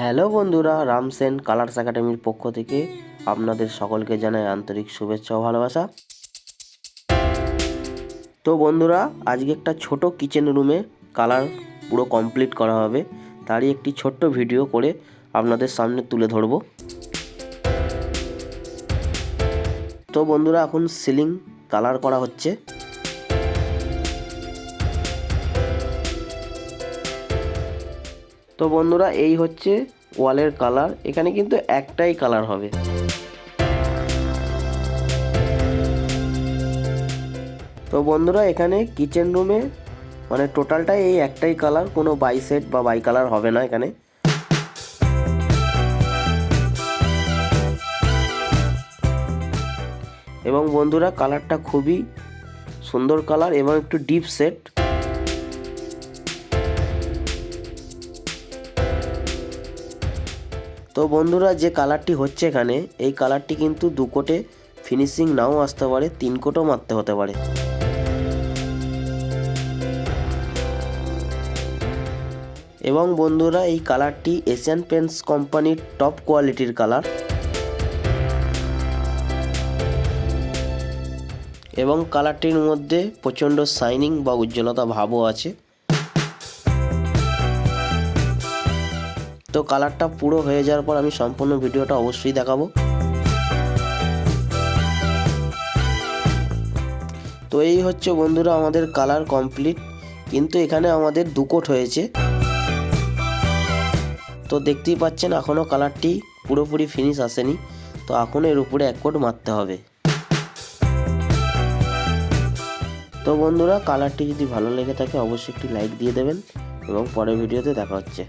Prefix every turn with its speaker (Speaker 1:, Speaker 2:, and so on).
Speaker 1: Hello বন্ধুরা, রামসেন colours একাডেমির পক্ষ থেকে আপনাদের সকলকে জানাই আন্তরিক শুভেচ্ছা ও ভালোবাসা। তো বন্ধুরা, আজকে একটা ছোট কিচেন রুমে কালার পুরো কমপ্লিট করা হবে। তারই একটি ছোট্ট ভিডিও করে আপনাদের সামনে তুলে ধরবো। তো বন্ধুরা, এখন সিলিং কালার করা হচ্ছে। তো বন্ধুরা, এই হচ্ছে ওয়ালের কালার। এখানে কিন্তু একটাই কালার হবে। তো বন্ধুরা, এখানে কিচেন রুমে মানে টোটালটাই এই একটাই কালার। কোনো বাই সেট বা বাই কালার হবে না এখানে। এবং বন্ধুরা, কালারটা খুবই সুন্দর কালার এবং একটু ডিপ সেট। তো বন্ধুরা, যে কালারটি হচ্ছে এখানে, এই কালারটি কিন্তু দু কোটে ফিনিশিং নাও আসতে পারে, তিন কোটও মারতে হতে পারে। এবং বন্ধুরা, এই কালারটি এশিয়ান পেন্টস কোম্পানির টপ কোয়ালিটির কালার। এবং কালারটির মধ্যে প্রচণ্ড শাইনিং বা উজ্জ্বলতা ভাবও আছে। তো কালারটা পুরো হয়ে যাওয়ার পর আমি সম্পূর্ণ ভিডিওটা অবশ্যই দেখাবো। তো এই হচ্ছে বন্ধুরা আমাদের কালার কমপ্লিট, কিন্তু এখানে আমাদের দু কোট হয়েছে। তো দেখতেই পাচ্ছেন এখনও কালারটি পুরোপুরি ফিনিশ আসেনি, তো এখন এর উপরে এক কোট মারতে হবে। তো বন্ধুরা, কালারটি যদি ভালো লেগে থাকে অবশ্যই একটি লাইক দিয়ে দেবেন এবং পরের ভিডিওতে দেখা হচ্ছে।